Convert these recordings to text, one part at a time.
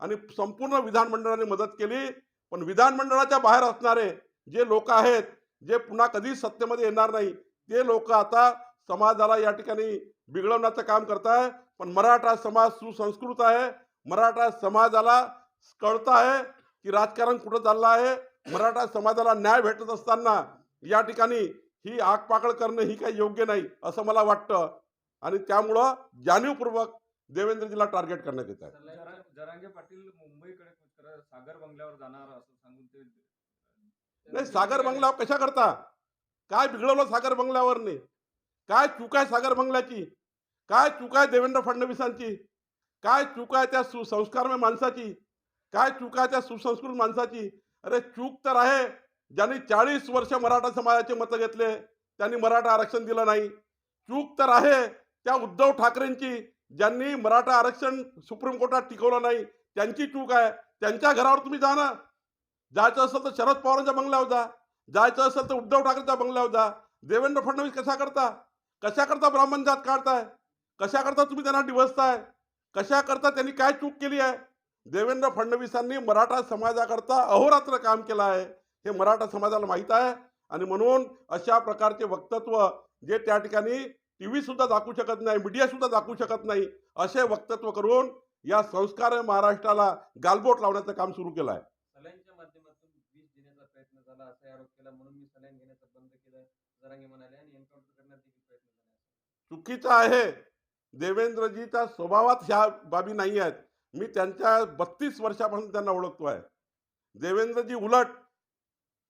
आणि संपूर्ण विधानमंडळाने मदत केली. पण विधानमंडळाच्या बाहेर असणारे जे लोक आहेत जे पुन्हा कधीच सत्तेमध्ये येणार नाही ते लोक आता समाजाला या ठिकाणी बिघडवण्याचं काम करत आहे पण मराठा समाज सुसंस्कृत आहे. मराठा समाजाला कळतं आहे की राजकारण कुठं चाललं आहे. मराठा समाजाला न्याय भेटत असताना या ठिकाणी ही आगपाकड करणं ही काही योग्य नाही असं मला वाटतं. आणि त्यामुळं जाणीवपूर्वक देवेंद्रजीला टार्गेट करण्यात येत आहे. जरा- जरांगे पाटील मुंबईकडे सागर बंगल्यावर जाणार असं सांगून ते नाही सागर बंगल्यावर कशा करता? काय बिघडवलं सागर बंगल्यावरने? काय चूक आहे सागर बंगल्याची? काय चूक आहे देवेंद्र फडणवीसांची? काय चूक आहे त्या सुसंस्कारमय माणसाची? काय चूक आहे त्या सुसंस्कृत माणसाची? अरे चूक तर आहे. ज्यांनी चाळीस वर्ष मराठा समाजाचे मतं घेतले त्यांनी मराठा आरक्षण दिलं नाही. चूक तर आहे त्या उद्धव ठाकरेंची. ज्यांनी मराठा आरक्षण सुप्रीम कोर्टात टिकवलं नाही त्यांची चूक आहे. त्यांच्या घरावर तुम्ही जा ना. जायचं असेल तर शरद पवारांच्या बंगल्यावर जा. जायचं असेल तर उद्धव ठाकरेच्या बंगल्यावर जा. देवेंद्र फडणवीस कशा करता? कशा करता ब्राह्मण जात काढताय? कशा करता तुम्ही त्यांना डिवसताय? कशा करता त्यांनी काय चूक केली आहे? देवेंद्र फडणवीसांनी मराठा समाजाकरता अहोरात्र काम केलं आहे. हे मराठा समाजाला माहीत आहे. आणि म्हणून अशा प्रकारचे वक्तत्व जे त्या ठिकाणी टी व्ही सुद्धा दाखवू शकत नाही मीडिया सुद्धा दाखवू शकत नाही असे वक्तत्व करून या संस्कार महाराष्ट्राला गालबोट लावण्याचं काम सुरू केलं आहे. चुकीचं आहे. देवेंद्रजीच्या स्वभावात ह्या बाबी नाही आहेत. मी त्यांच्या बत्तीस वर्षापासून त्यांना ओळखतो आहे. देवेंद्रजी उलट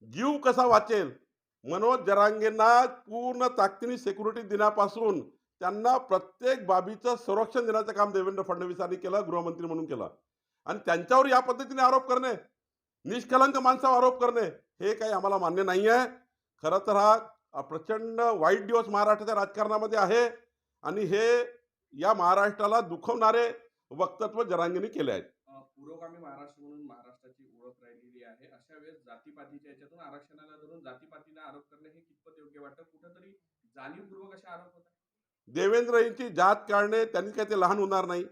जीव कसा वाचेल? मनोज जरांगेंना पूर्ण ताकदीने सेक्युरिटी देण्यापासून त्यांना प्रत्येक बाबीचं संरक्षण देण्याचं काम देवेंद्र फडणवीसांनी केलं गृहमंत्री म्हणून केलं. आणि त्यांच्यावर या पद्धतीने आरोप करणे निष्कलंक माणसावर आरोप करणे हे काही आम्हाला मान्य नाही आहे खरं तर हा प्रचंड वाईट दिवस महाराष्ट्राच्या राजकारणामध्ये आहे आणि हे या महाराष्ट्राला दुखवणारे वक्तत्व जरांगेने केले आहेत. पुरोगामी महाराष्ट्र म्हणून महाराष्ट्राची ओळख राहिलेली आहे. अशा वेळेस जातीपातीच्या याच्यातून आरक्षणाला धरून जातीपातीला आरोप करणे हे कितपत योग्य वाटतं? कुठंतरी जाणीवपूर्वक असे आरोप होत देवेंद्र यांची जात काढणे त्यांनी काय ते लहान होणार नाही.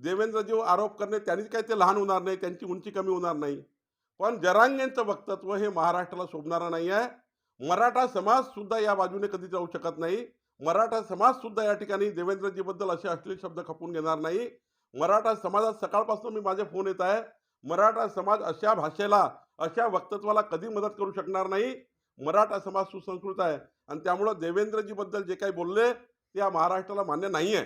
देवेंद्रजी आरोप करणे त्यांनी काय ते लहान होणार नाही त्यांची उंची कमी होणार नाही. पण जरांगेंचं वक्तत्व हे महाराष्ट्राला शोभणारं नाही आहे. मराठा समाज सुद्धा या बाजूने कधी जाऊ शकत नाही. मराठा समाज सुद्धा या ठिकाणी देवेंद्रजीबद्दल असे अश्लील शब्द खपून घेणार नाही. मराठा समाजात सकाळपासून मी माझे फोन येत आहे. मराठा समाज अशा भाषेला अशा वक्तत्वाला कधी मदत करू शकणार नाही? मराठा समाज सुसंस्कृत आहे. आणि त्यामुळं देवेंद्रजीबद्दल जे काही बोलले ते या महाराष्ट्राला मान्य नाही आहे